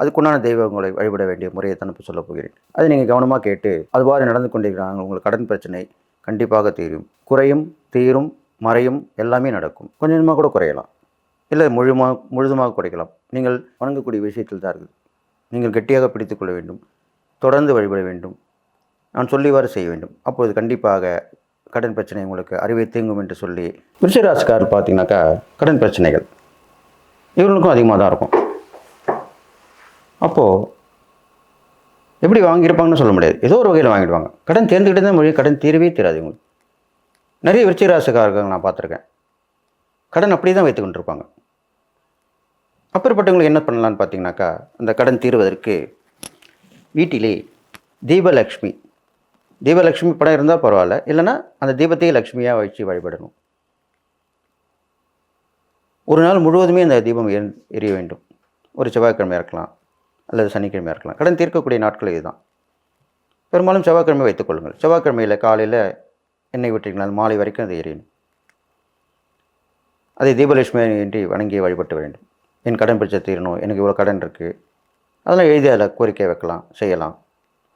அதுக்குண்டான தெய்வங்களை வழிபட வேண்டிய முறையை தான் இப்போ சொல்லப் போகிறேன். அதை நீங்கள் கவனமாக கேட்டு அதுவாறு நடந்து கொண்டிருக்கிறாங்க உங்களுக்கு கடன் பிரச்சனை கண்டிப்பாக தீரும். குறையும் தீரும் மறையும் எல்லாமே நடக்கும். கொஞ்சம் கொஞ்சமாக கூட குறையலாம். இல்லை முழுமா முழுதுமாக குறைக்கலாம். நீங்கள் வணங்கக்கூடிய விஷயத்தில் தான் இருக்குது. நீங்கள் கெட்டியாக பிடித்துக்கொள்ள வேண்டும். தொடர்ந்து வழிபட வேண்டும். நான் சொல்லிவாறு செய்ய வேண்டும். அப்போது கண்டிப்பாக கடன் பிரச்சனை உங்களுக்கு அறிவை தீங்கும் என்று சொல்லி விருச்சிகராசிக்காரர் பார்த்தீங்கன்னாக்கா கடன் பிரச்சனைகள் இவர்களுக்கும் அதிகமாக தான் இருக்கும். அப்போது எப்படி வாங்கியிருப்பாங்கன்னு சொல்ல முடியாது. ஏதோ ஒரு வகையில் வாங்கிடுவாங்க. கடன் தேர்ந்துக்கிட்டே தான் மொழி கடன் தீரவே தீராது இவங்களுக்கு. நிறைய விருச்சிகராசிக்காரர்கள் நான் பார்த்துருக்கேன். கடன் அப்படியே தான் வைத்து கொண்டிருப்பாங்க. அப்புறப்பட்டவங்களுக்கு என்ன பண்ணலான்னு பார்த்தீங்கன்னாக்கா அந்த கடன் தீர்வதற்கு வீட்டிலே தீபலக்ஷ்மி. தீபலக்ஷ்மி படம் இருந்தால் பரவாயில்ல. இல்லைன்னா அந்த தீபத்தையே லக்ஷ்மியாக வச்சு வழிபடணும். ஒரு நாள் முழுவதுமே அந்த தீபம் எரி எரிய வேண்டும்? ஒரு செவ்வாய்க்கிழமை இருக்கலாம் அல்லது சனிக்கிழமையாக இருக்கலாம். கடன் தீர்க்கக்கூடிய நாட்கள் இதுதான். பெரும்பாலும் செவ்வாய்க்கிழமை வைத்துக்கொள்ளுங்கள் செவ்வாய்க்கிழமையில் காலையில் எண்ணெய் விட்டீங்களா மாலை வரைக்கும் அது எரியணும் அதை தீபலட்சுமி இன்றி வணங்கி வழிபட்டு வேண்டும். என் கடன் பிரச்சனை தீரணும் எனக்கு இவ்வளோ கடன் இருக்குது அதெல்லாம் எழுதி அதில் கோரிக்கை வைக்கலாம் செய்யலாம்.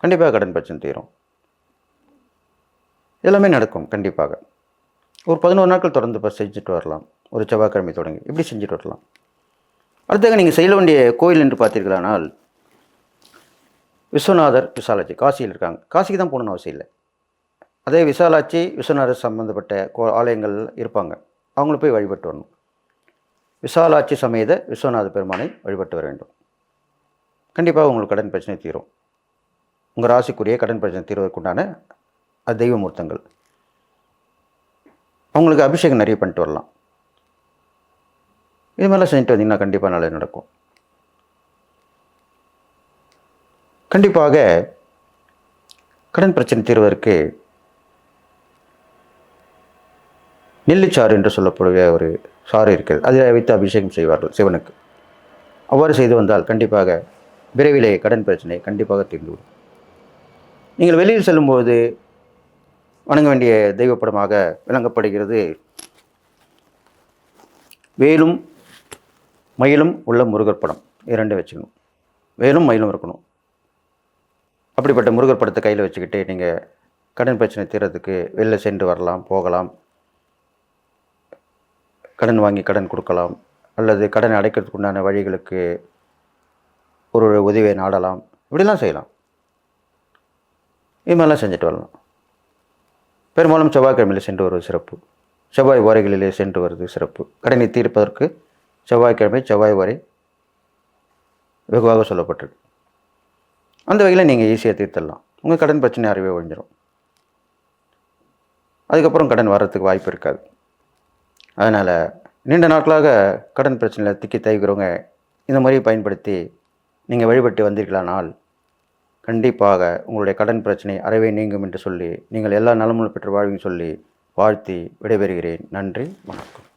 கண்டிப்பாக கடன் பிரச்சனை தீரும். எல்லாமே நடக்கும் கண்டிப்பாக. ஒரு பதினோரு நாட்கள் தொடர்ந்து இப்போ செஞ்சுட்டு வரலாம். ஒரு செவ்வாய்க்கிழமை தொடங்கி இப்படி செஞ்சுட்டு வரலாம். அடுத்ததாக நீங்கள் செய்ய வேண்டிய கோயில் என்று பார்த்தீர்களானால் விஸ்வநாதர் விசாலாட்சி. காசியில் இருக்காங்க. காசிக்கு தான் போகணுன்னு அவசியம் இல்லை. அதே விசாலாட்சி விஸ்வநாதர் சம்மந்தப்பட்ட கோ ஆலயங்கள் இருப்பாங்க. அவங்கள போய் வழிபட்டு வரணும். விசாலாட்சி சமேத விஸ்வநாத பெருமானை வழிபட்டு வர வேண்டும். கண்டிப்பாக உங்களுக்கு கடன் பிரச்சனை தீரும். உங்கள் ராசிக்குரிய கடன் பிரச்சனை தீர்வதற்குண்டான அது தெய்வமூர்த்தங்கள் அவங்களுக்கு அபிஷேகம் நிறைய பண்ணிட்டு வரலாம். இது மாதிரிலாம் செஞ்சுட்டு வந்தீங்கன்னா கண்டிப்பாக நல்லது நடக்கும். கண்டிப்பாக கடன் பிரச்சனை தீர்வதற்கு நெல்லிச்சாறு என்று சொல்லக்கூடிய ஒரு சாறு இருக்கிறது. அதில் வைத்து அபிஷேகம் செய்வார்கள் சிவனுக்கு. அவ்வாறு செய்து வந்தால் கண்டிப்பாக விரைவிலே கடன் பிரச்சனை கண்டிப்பாக தீர்ந்துவிடும். நீங்கள் வெளியில் செல்லும்போது வணங்க வேண்டிய தெய்வப்படமாக விளங்கப்படுகிறது. வேலும் மயிலும் உள்ள முருகர் படம். இரண்டு வச்சுக்கணும். வேலும் மயிலும் இருக்கணும். அப்படிப்பட்ட முருகர் படத்தை கையில் வச்சுக்கிட்டு நீங்கள் கடன் பிரச்சனை தீர்றதுக்கு வெளில சென்று வரலாம் போகலாம். கடன் வாங்கி கடன் கொடுக்கலாம். அல்லது கடன் அடைக்கிறதுக்கு உண்டான வழிகளுக்கு ஒரு உதவியை நாடலாம். இப்படிலாம் செய்யலாம். இது மாதிரிலாம் செஞ்சுட்டு வரலாம். பெரும்பாலும் செவ்வாய்க்கிழமையில் சென்று வருவது சிறப்பு. செவ்வாய் ஓரைகளிலே சென்று வருவது சிறப்பு. கடனை தீர்ப்பதற்கு செவ்வாய்க்கிழமை செவ்வாய் வரை வெகுவாக சொல்லப்பட்டிருக்கு. அந்த வகையில் நீங்கள் ஈஸியாக தீர்த்துடலாம் உங்கள் கடன் பிரச்சனை அறிவே ஒழிஞ்சிடும் அதுக்கப்புறம் கடன் வர்றதுக்கு வாய்ப்பு இருக்காது. அதனால் நீண்ட நாட்களாக கடன் பிரச்சனையில் திக்கி தயக்கிறவங்க இந்த முறையை பயன்படுத்தி நீங்கள் வழிபட்டு வந்தீர்களானால் கண்டிப்பாக உங்களுடைய கடன் பிரச்சனை அறவே நீங்கும் என்று சொல்லி நீங்கள் எல்லா நலமும் பெற்று வாழ்வின்னு சொல்லி வாழ்த்தி விடைபெறுகிறேன். நன்றி வணக்கம்.